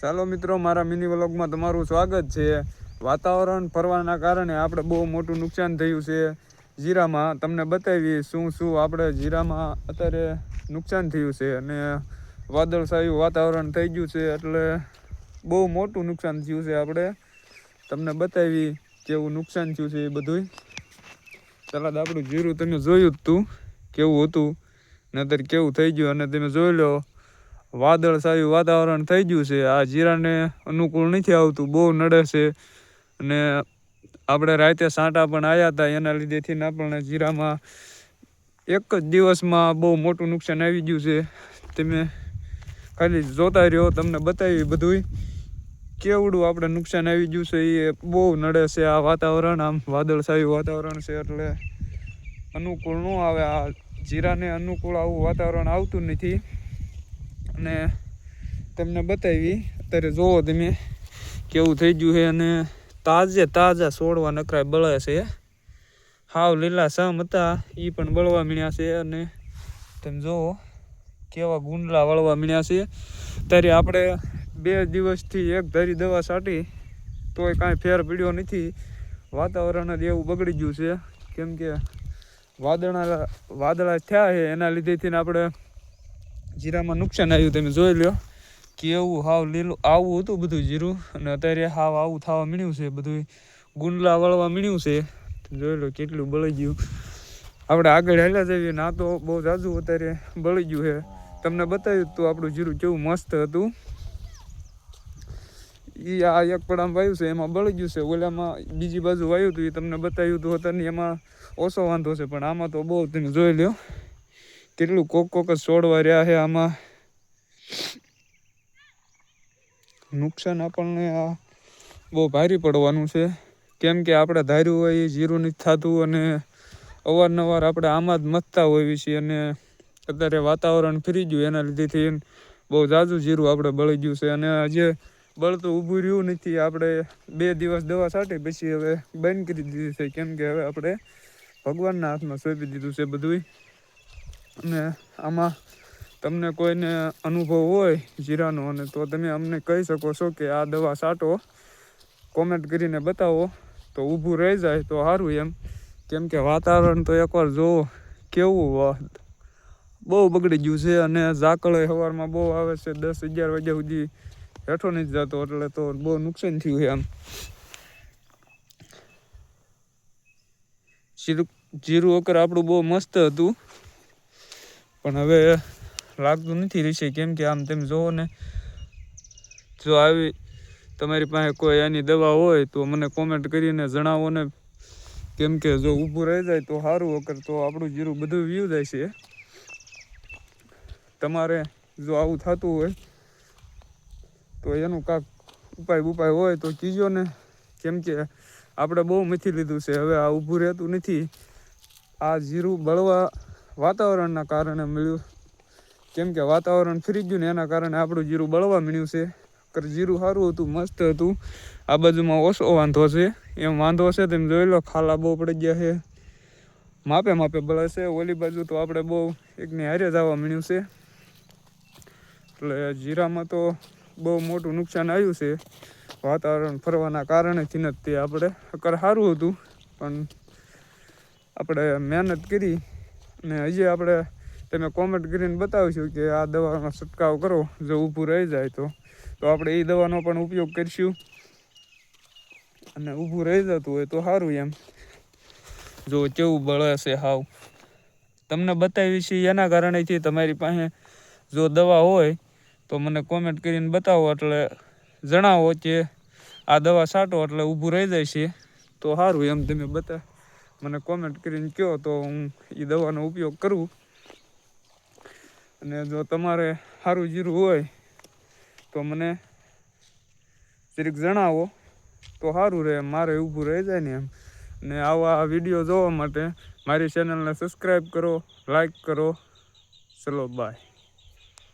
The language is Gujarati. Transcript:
ચાલો મિત્રો, મારા મિની વ્લોગમાં તમારું સ્વાગત છે. વાતાવરણ ફરવાના કારણે આપણે બહુ મોટું નુકસાન થયું છે. જીરામાં તમને બતાવી શું શું આપણે જીરામાં અત્યારે નુકસાન થયું છે અને વાદળછાયું વાતાવરણ થઈ ગયું છે એટલે બહુ મોટું નુકસાન થયું છે આપણે. તમને બતાવી કેવું નુકસાન થયું છે એ બધુંય. સલાદ આપણું જીરું તમે જોયું જ તું, કેવું હતું, નતર કેવું થઈ ગયું અને તમે જોઈ લો. વાદળછાયું વાતાવરણ થઈ ગયું છે. આ જીરાને અનુકૂળ નથી આવતું, બહુ નડે છે. અને આપણે રાતે સાંટા પણ આવ્યા હતા એના લીધેથી આપણને જીરામાં એક જ દિવસમાં બહુ મોટું નુકસાન આવી ગયું છે. તમે ખાલી જોતા રહ્યો, તમને બતાવી બધુંય. કેવડું આપણે નુકસાન આવી ગયું છે, એ બહુ નડે છે આ વાતાવરણ. આમ વાદળછાયું વાતાવરણ છે એટલે અનુકૂળ ન આવે. આ જીરાને અનુકૂળ આવું વાતાવરણ આવતું નથી. અને તમને બતાવી. અત્યારે જોવો તમે કેવું થઈ ગયું છે અને તાજે તાજા છોડવા નકરાય બળે છે. હાવ લીલા સમ હતા એ પણ બળવા મળ્યા છે અને તમે જુઓ કેવા ગુંડલા વળવા મળ્યા છે. ત્યારે આપણે બે દિવસથી એક ધરી દવા છાંટી, તોય કાંઈ ફેર પડ્યો નથી. વાતાવરણ જ એવું બગડી ગયું છે. કેમ કે વાદળા વાદળા થયા છે, એના લીધેથી આપણે જીરામાં નુકસાન આવ્યું, તમે જોઈ લો કેવું હાવ લીલું, આવું હતું બધું જીરું, અને અત્યારે હાવ આવું થવા મળ્યું છે બધું ગુંડલા વળવા મળ્યું છે. જોઈ લો કેટલું બળી ગયું. આપણે આગળ હાલ્યા જઈએ, ના તો બહુ જાજુ અત્યારે બળી ગયું છે. તમને બતાવ્યું તું આપણું જીરું કેવું મસ્ત હતું. એ આ એક પડામાં વાયું છે, એમાં બળી ગયું છે. ઓલામાં બીજી બાજુ વાયું હતું, એ તમને બતાવ્યું હતું અત્યારની, એમાં ઓછો વાંધો છે, પણ આમાં તો બહુ, તમે જોઈ લ્યો. કેટલું કોક કોક છોડવા રહ્યા છે આમાં. નુકસાન આપણને આ બહુ ભારી પડવાનું છે. કેમ કે આપણે ધાર્યું હોય એ જીરું નથી થતું અને અવારનવાર આપણે આમાં જ મથતા હોઈએ છીએ અને અત્યારે વાતાવરણ ફરી ગયું એના લીધેથી બહુ ઝાઝું જીરું આપણે બળી ગયું છે અને આજે બળતું ઊભું રહ્યું નથી. આપણે બે દિવસ દવા છાંટી પછી હવે બંધ કરી દીધી છે. કેમ કે હવે આપણે ભગવાનના હાથમાં સોંપી દીધું છે બધું અને આમાં તમને કોઈને અનુભવ હોય જીરાનો અને તો તમે અમને કહી શકો છો કે આ દવા છાંટો કોમેન્ટ કરીને બતાવો. તો ઊભું રહી જાય તો સારું એમ. કેમ કે વાતાવરણ તો એકવાર જોવો કેવું બહુ બગડી ગયું છે અને ઝાકળ સવારમાં બહુ આવે છે. દસ અગિયાર વાગ્યા સુધી હેઠો નથી જતો, એટલે તો બહુ નુકસાન થયું છે આમ જીરું જીરું અકર આપણું બહુ મસ્ત હતું. પણ હવે લાગતું નથી રહેશે કેમ કે આમ તેમ જોવો ને, જો આવી તમારી પાસે કોઈ આની દવા હોય તો મને કોમેન્ટ કરીને જણાવો ને. કેમ કે જો ઊભું રહી જાય તો સારું વગર તો આપણું જીરું બધું વ્યૂ જાય છે. તમારે જો આવું થતું હોય તો એનું કાંક ઉપાય ઉપાય હોય તો કીજો ને. કેમ કે આપણે બહુ મથી લીધું છે, હવે આ ઊભું રહેતું નથી. આ જીરું બળવા વાતાવરણના કારણે મળ્યું. કેમ કે વાતાવરણ ફરી ગયું ને એના કારણે આપણું જીરું બળવા મળ્યું છે. જીરું સારું હતું, મસ્ત હતું. આ બાજુમાં ઓછો વાંધો છે. એમ વાંધો છે તેમ જોઈ લો, ખાલા બહુ પડી ગયા છે. માપે માપે બળે છે, ઓલી બાજુ તો આપણે બહુ એકની હારે જવા મળ્યું છે. એટલે જીરામાં તો બહુ મોટું નુકસાન આવ્યું છે. વાતાવરણ ફરવાના કારણેથી નથી આપણે, અકર સારું હતું. પણ આપણે મહેનત કરી અને હજી આપણે તમે કોમેન્ટ કરીને બતાવીશું કે આ દવાનો છંટકાવ કરો, જો ઊભું રહી જાય તો. તો આપણે એ દવાનો પણ ઉપયોગ કરીશું. અને ઊભું રહી જતું હોય તો સારું એમ. જો કેવું બળે છે હાવ. તમને બતાવી છે એના કારણેથી તમારી પાસે જો દવા હોય, તો મને કોમેન્ટ કરીને બતાવો એટલે જણાવો કે આ દવા છાંટો એટલે ઊભું રહી જાય છે. તો સારું એમ તમે બતા મને કોમેન્ટ કરીને કહો તો હું એ દવાનો ઉપયોગ કરું. અને જો તમારે સારું જીરું હોય તો મને જરીક જણાવો તો સારું રહે, મારે ઊભું રહી જાય ને એમ. ને આવા વીડિયો જોવા માટે મારી ચેનલને સબસ્ક્રાઈબ કરો લાઈક કરો. ચલો બાય